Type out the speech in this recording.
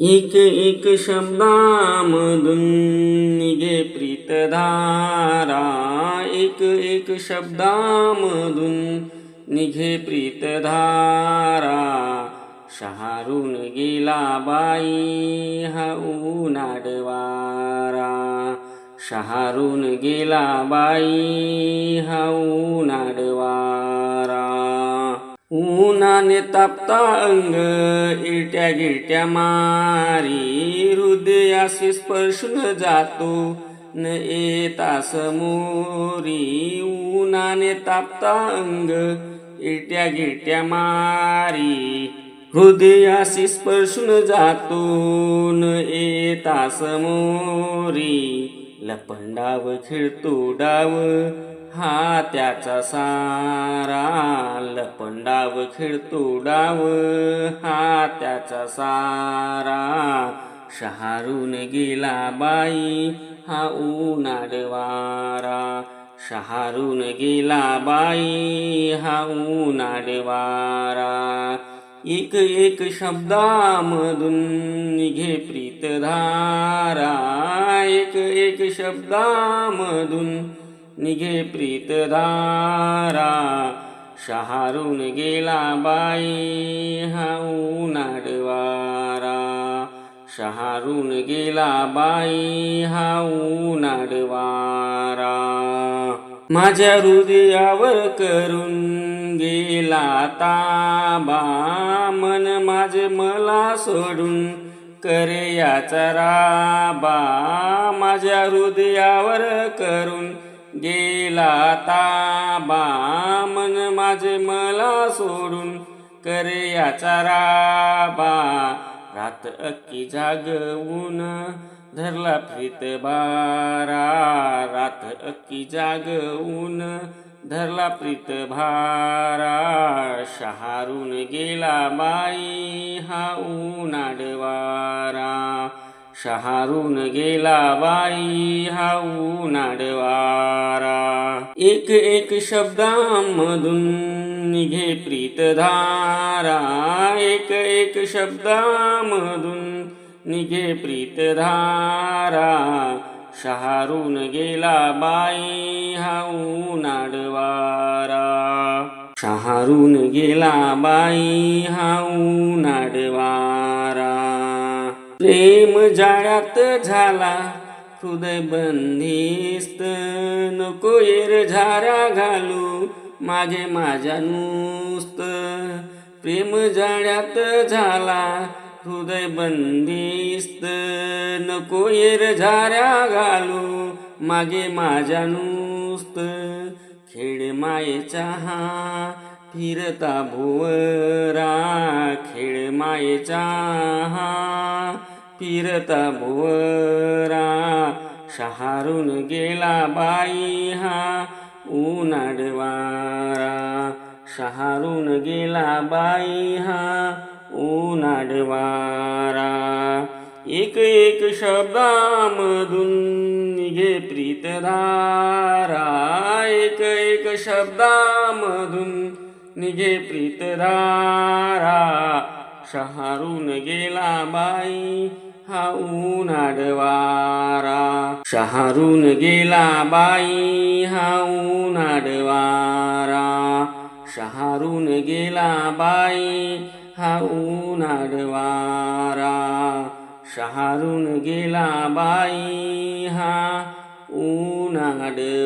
एक एक शब्दामधून निघे प्रीतधारा। एक एक शब्दामधून निघे प्रीतधारा। शहारून गेला बाई हा उनाडवारा शहारून गेला बाई हा उन्हाने तापता अंग इरट्या गिरट्या मारी हृदयाशी स्पर्शून जातो न येता समोरी उन्हाने तापता अंग इरट्या गिट्या मारी हृदयाशी स्पर्शून जातो न येता समोरी लपंडाव खेळतो डाव हा त्याचा सारा लपंडाव खेळतो डाव हा त्याचा सारा शहारून गेला बाई हा उनाडवारा शहारून गेला बाई हा उनाडवारा एक एक शब्दामधून निघे प्रीतधारा. एक एक शब्दामधून निघे प्रीतधारा शहारून गेला बाई हा उनाडवारा शहारून गेला बाई हा उनाडवारा माझ्या हृदयावर करून गेला ताबा मन माझे मला सोडून करे याचा राबा. माझ्या हृदयावर करून गेला ताबा मन माझे मला सोडून करे याचा राबा. रात अक्की जागवून धरला प्रीत बारा. रात अक्की जागवून धरला प्रीत भारा. शहारून गेला बाई हा उन्हाडवारा शहारून गेला बाई हाऊ नाडवारा एक एक शब्दामधून निघे प्रीतधारा. एक एक शब्दामधून निघे प्रीतधारा. शहारून गेला बाई हाऊ नाडवारा शहारून गेला बाई हाऊ नाडवारा प्रेम जाळ्यात झाला. हृदय बंदिस्त नको येर झारा घालू. मागे माझ्या नुस्त. प्रेम जाळ्यात झाला. हृदय बंदिस्त नको येर झाऱ्या घालू. मागे माझ्या नुस्त. खेळ मायेचा हा फिरता भुवरा. खेळ मायेचा हा फिरता भुवरा शहारून गेला बाई हा उन्हाडवारा शहारून गेला बाई हा उन्हाडवारा एक एक शब्दामधून निघे प्रीतधारा. एक एक शब्दामधून निघे प्रीतधारा. शहारून गेला बाई हा उनाडवारा शहारून गेला बाई हा उनाडवारा शहारून गेला बाई हा उनाडवारा शहारून गेला बाई हा उनाडवारा